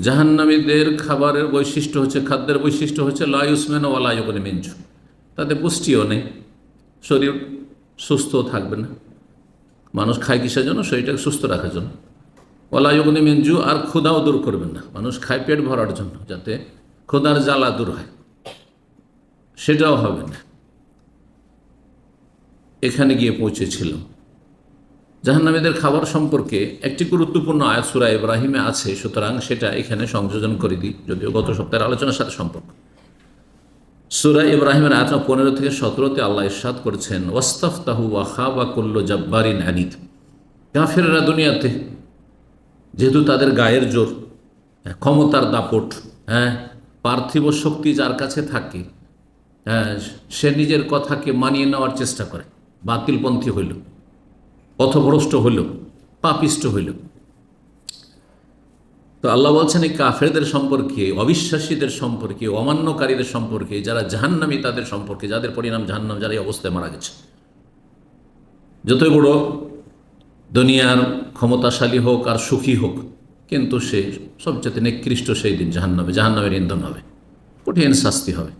জাহান্নামীদের খাবারের বৈশিষ্ট্য হচ্ছে, খাদ্যের বৈশিষ্ট্য হচ্ছে লায়ুসমেন ও লায়ুকনে মিঞ্জু তাতে পুষ্টিও নেই, শরীর সুস্থ থাকবে না। মানুষ খায় কিসের জন্য? শরীরটাকে সুস্থ রাখার জন্য। ওলায়ুগনি মিঞ্জু আর ক্ষুধাও দূর করবেন না। মানুষ খায় পেট ভরার জন্য, যাতে ক্ষুধার জ্বালা দূর হয়। সেটাও হবে না। এখানে গিয়ে পৌঁছেছিলাম। জাহান্নামীদের খাবার সম্পর্কে একটি গুরুত্বপূর্ণ আয়াত সুরা ইব্রাহিমে আছে সুতরাং সেটা এখানে সংযোজন করে দিই যদিও গত সপ্তাহের আলোচনার সাথে সম্পর্ক। সুরা ইব্রাহিমের আয়াত পনেরো থেকে সতেরোতে আল্লাহ ইরশাদ করেছেন ওয়াস্তাফ তাহু ওয়াখা বা কুল্ল জব্বারিন আনিত কাফেররা দুনিয়াতে যেহেতু তাদের গায়ের জোর হ্যাঁ, ক্ষমতার দাপট হ্যাঁ পার্থিব শক্তি যার কাছে থাকে হ্যাঁ সে নিজের কথাকে মানিয়ে নেওয়ার চেষ্টা করে বাতিলপন্থী হইল। পথভ্রষ্ট হইল, পাপিষ্ট হইল। তো আল্লাহ বলছেন, এই কাফেরদের সম্পর্কে, অবিশ্বাসীদের সম্পর্কে, অমান্যকারীদের সম্পর্কে, যারা জাহান্নামী তাদের সম্পর্কে, যাদের পরিণাম জাহান্নাম, যারা এই অবস্থায় মারা গেছে। যতই বড় দুনিয়ার ক্ষমতাশালী হোক আর সুখী হোক, কিন্তু সে সবচেয়ে নিকৃষ্ট সেই দিন, জাহান্নামে। জাহান্নামের ইন্ধন হবে, কঠিন শাস্তি হবে।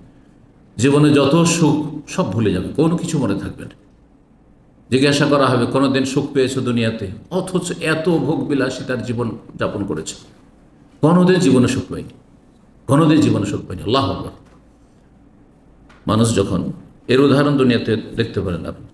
জীবনে যত সুখ, সব ভুলে যাবে, কোনো কিছু মনে থাকবে না। জিজ্ঞাসা করা হবে কোনো দিন সুখ পেয়েছে দুনিয়াতে? অথচ এত ভোগ বিলাসী তার জীবন যাপন করেছে। কোনোদিন জীবনে সুখ পায়নি। কোনোদিন জীবনে সুখ পায়নি। আল্লাহ মানুষ যখন, এর উদাহরণ দুনিয়াতে দেখতে পারেন আপনি।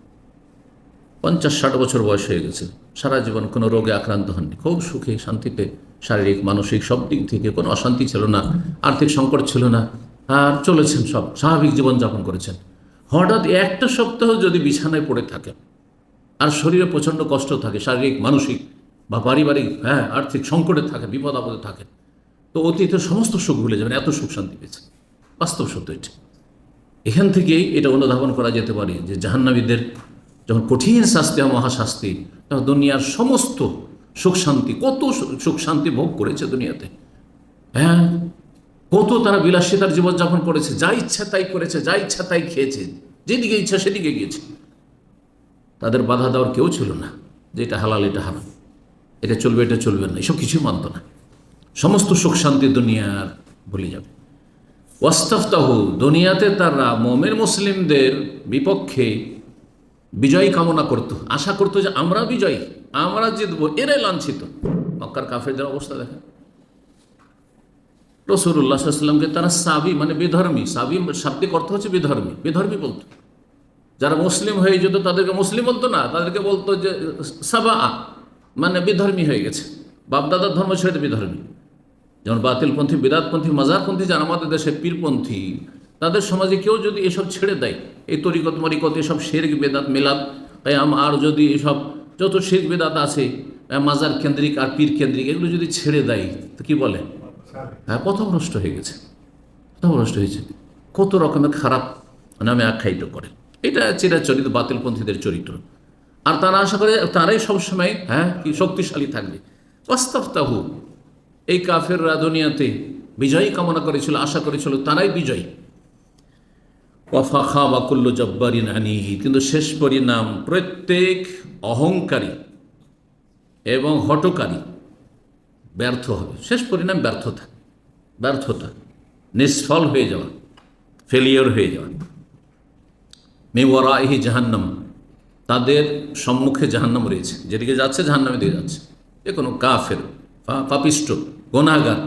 পঞ্চাশ ষাট বছর বয়স হয়ে গেছে। সারা জীবন কোনো রোগে আক্রান্ত হননি। খুব সুখে, শান্তিতে, শারীরিক, মানসিক সব দিক থেকে কোনো অশান্তি ছিল না, আর্থিক সংকট ছিল না, আর চলেছেন সব, স্বাভাবিক জীবনযাপন করেছেন। হঠাৎ একটা সপ্তাহ যদি বিছানায় পড়ে থাকেন আর শরীরে প্রচণ্ড কষ্ট থাকে, শারীরিক, মানসিক বা পারিবারিক হ্যাঁ আর্থিক সংকটে থাকে, বিপদ আপদে থাকে। তো অতীতের সমস্ত সুখ ভুলে যাবেন, এত সুখ শান্তি পেয়েছে বাস্তব সত্য এটি। এখান থেকেই এটা অনুধাবন করা যেতে পারে যে জাহান্নাবীদের যখন কঠিন শাস্তি হয় মহাশাস্তি, তখন দুনিয়ার সমস্ত সুখ শান্তি, কত সুখ শান্তি ভোগ করেছে দুনিয়াতে। হ্যাঁ কত তারা বিলাসিতার জীবনযাপন করেছে, যা ইচ্ছা তাই করেছে, যা ইচ্ছা তাই খেয়েছে, যেদিকে ইচ্ছা সেদিকে গিয়েছে। তাদের বাধা দেওয়ার কেউ ছিল না যে এটা হালাল, এটা হারাম। এটা চলবে এটা চলবে না, এসব কিছুই মানত না। সমস্ত সুখ শান্তি দুনিয়ার ভুলে যাবে। ওয়াস্তাফতাহু, দুনিয়াতে তারা মোমের মুসলিমদের বিপক্ষে বিজয় কামনা করত। আশা করতো যে আমরা বিজয়ী, আমরা জিতবো, এরাই লাঞ্ছিত। মক্কার কাফেরদের অবস্থা দেখেন। রসুল্লাহ তারা সাবি মানে বিধর্মী। সাবি, শাব্দিক অর্থ হচ্ছে বিধর্মী। বিধর্মী বলতো। যারা মুসলিম হয়ে যেত তাদেরকে মুসলিম বলতো না, তাদেরকে বলতো যে সাবা মানে বিধর্মী হয়ে গেছে। বাপদাদার ধর্ম ছেড়ে বিধর্মী। যেমন বাতিলপন্থী বিরাটপন্থী মাজারপন্থী যারা আমাদের দেশে পীরপন্থী, তাদের সমাজে কেউ যদি এসব ছেড়ে দেয়, এই তরিকত, মরিকত, এসব শেরক, বেদাত, মেলাদ, কায়াম, আর যদি এসব যত শেখ বেদাত আছে মাজার কেন্দ্রিক আর পীর কেন্দ্রিক, এগুলো যদি ছেড়ে দেয়, তো কি বলে? হ্যাঁ পথভ্রষ্ট হয়ে গেছে। পথভ্রষ্ট হয়েছে। কত রকমের খারাপ নামে আখ্যায়িত করে। এটা চিরাচরিত বাতিলপন্থীদের চরিত্র। আর তারা আশা করে তারাই সবসময় হ্যাঁ কি শক্তিশালী থাকবে। বাস্তবতাহু এই কাফেররা দুনিয়াতে বিজয়ী কামনা করেছিল, আশা করেছিল, তারাই বিজয়ী। ওয়াফাখা বাকুল্ল জব্বারিন আনিহি কিন্তু শেষ পরিণাম প্রত্যেক অহংকারী এবং হটকারী ব্যর্থ হবে। শেষ পরিণাম ব্যর্থতা ব্যর্থতা, নিষ্ফল হয়ে যাওয়া ফেলিওর হয়ে যাওয়া। মেওয়ারাহি জাহান্নাম। তাদের সম্মুখে জাহান্নাম রয়েছে। যেদিকে যাচ্ছে, জাহান্নামে দিয়ে যাচ্ছে। যে কোনো কাফের পাপিষ্ট গোনাগার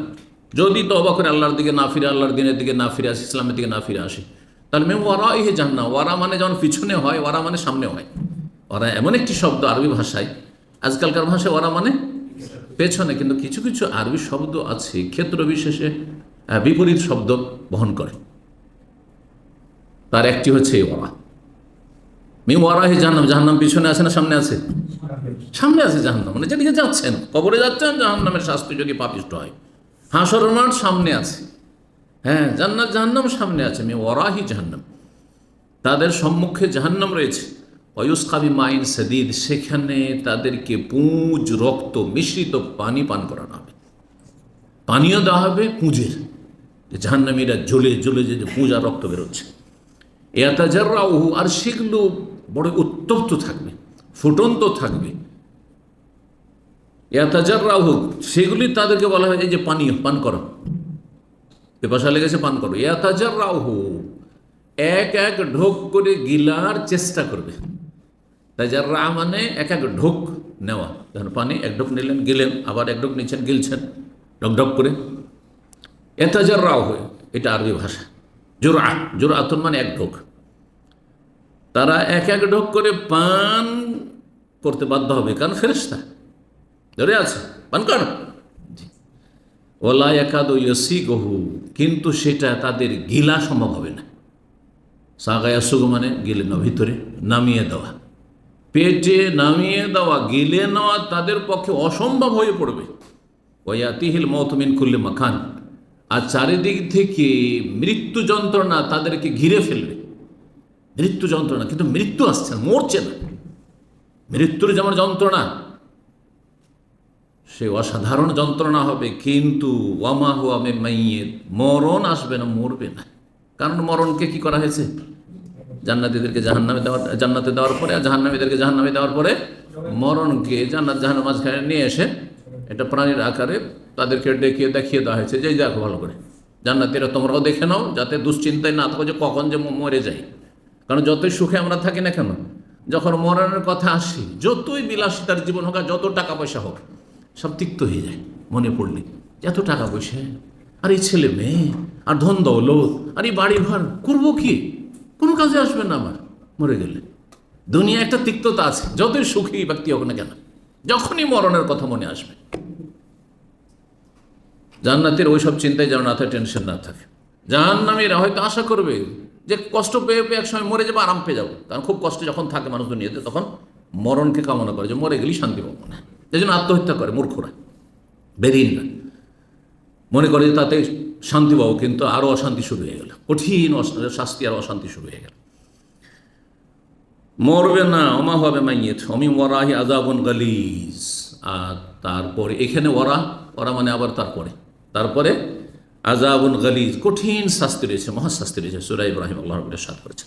যদি তো অবাক করে আল্লাহর দিকে না ফিরে, আল্লাহর দিনের দিকে না ফিরে আসে, ইসলামের দিকে না ফিরে আসে, তাহলে মেম ওয়ারাইহে জাহান্নাম, ওয়ারা মানে যেমন পিছনে হয়, ওয়ারা মানে সামনে হয়। ওরা এমন একটি শব্দ আরবি ভাষায়, আজকালকার ভাষায় ওরা মানে পেছনে, কিন্তু কিছু কিছু আরবি শব্দ আছে, ক্ষেত্র বিশেষে বিপরীত শব্দ বহন করে। তার একটি হচ্ছে ওরা মি ওয়ারাহি জাহান্নাম জাহান্নাম পিছনে আছে না সামনে আছে? সামনে আছে। জাহান্নাম মানে যেদিকে যাচ্ছেন কবরে যাচ্ছেন জাহান্নামের শাস্তি যদি পাপিষ্ট হয়। হাসর মাঠ সামনে আছে। হ্যাঁ জান্নাত জাহান্নাম সামনে আছে মে ওরাহি জাহান্নাম। তাদের সম্মুখে জাহান্নাম রয়েছে। অয়ুস্কাবি মাইন সদিদ সেখানে তাদেরকে পুঁজ রক্ত মিশ্রিত পানি পান করানো হবে। পানীয় দেওয়া হবে পুঁজের। যে জাহান্নামীরা জ্বলে জ্বলে যে পুঁজ আর রক্ত বেরোচ্ছে। এতাজাররাহু আর সেগুলো বড় উত্তপ্ত থাকবে, ফুটন্ত থাকবে। ইয়াতাজার হোক সেগুলি তাদেরকে বলা হয় যে পানীয় পান করো। পেপাসা লেগেছে পান করো। ইয়াতাজার হোক এক এক ঢোক করে গিলার চেষ্টা করবে। তাজার রা মানে এক এক ঢোক নেওয়া। ধরুন পানি, এক ঢোক নিলেন, গিলেন, আবার এক ঢোক নিচ্ছেন, গিলছেন, ঢক ঢক করে। এতাজার রাও হয়ে এটা আরবি ভাষা। জোরা জোরা আতন মানে এক ঢোক। তারা এক এক ঢোক করে পান করতে বাধ্য হবে কারণ ফেরেস্তা ধরে আছে পান কর। ওলা একাদ ইয়সি গহু কিন্তু সেটা তাদের গিলা সম্ভব হবে না। সাগায়া সুগ মানে গিলে নেওয়া ভিতরে নামিয়ে দেওয়া। পেটে নামিয়ে দেওয়া গিলে নেওয়া তাদের পক্ষে অসম্ভব হয়ে পড়বে। ওয়াতিহিল মৌতমিন খুললে মাখান আর চারিদিক থেকে মৃত্যু যন্ত্রণা তাদেরকে ঘিরে ফেলবে। মৃত্যু যন্ত্রণা, কিন্তু মৃত্যু আসছে না, মরছে না। মৃত্যুর যেমন যন্ত্রণা, সে অসাধারণ যন্ত্রণা হবে, কিন্তু ওয়ামা হুয়ামে মাইয়ে মরণ আসবে না, মরবে না। কারণ মরণকে কি করা হয়েছে? জান্নাতিদেরকে জাহান্নামে দেওয়ার, জান্নাতে দেওয়ার পরে, আর জাহান্নামীদেরকে জাহান্নামে দেওয়ার পরে মরণকে জান্নাত জাহান্নার মাঝখানে নিয়ে এসে এটা প্রাণীর আকারে তাদেরকে ডেকে দেখিয়ে দেওয়া হয়েছে, যে এই দেখো ভালো করে। জান্নাতিরা তোমরাও দেখে নাও, যাতে দুশ্চিন্তায় না থাকো যে কখন যে মরে যাই কারণ যতই সুখে আমরা থাকি না কেন, যখন মরণের কথা আসি, যতই বিলাসিতার জীবন হোক যত টাকা পয়সা হোক, সব তিক্ত হয়ে যায় মনে পড়লে। এত টাকা পয়সা, আর এই ছেলে মেয়ে, আর ধন দৌলত, আর এই বাড়ি ঘর করব কি? কোনো কাজে আসবে না আমার, মরে গেলে। দুনিয়া একটা তিক্ততা আছে, যতই সুখী ব্যক্তি হোক না কেন, যখনই মরণের কথা মনে আসবে। জান্নাতের ওই সব চিন্তায় যেন না থাকে টেনশন না থাকে। জাহান্নামীরা হয়তো আশা করবে যে কষ্ট পেয়ে পেয়ে একসময় মরে যাব, আরাম পেয়ে যাব। কারণ খুব কষ্ট যখন থাকে মানুষ দুনিয়াতে, তখন মরণকে কামনা করে যে মরে গেলেই শান্তি পাবো না। এই জন্য আত্মহত্যা করে মূর্খরা বেদিনরা মনে করে যে তাতে শান্তি পাবো, কিন্তু আরও অশান্তি শুরু হয়ে গেল। কঠিন শাস্তি আর অশান্তি শুরু হয়ে গেল। মরবে না, অমা হবে মাইয়েত, অমি ওয়ারাহি আজাবন গালিজ। আর তারপরে, এখানে ওরা ওরা মানে আবার তারপরে। তারপরে আজাবুন গালিজ কঠিন শাস্তি রয়েছে মহাশাস্তি রয়েছে। সুরাই ইব্রাহিম আল্লাহ সাথ করেছে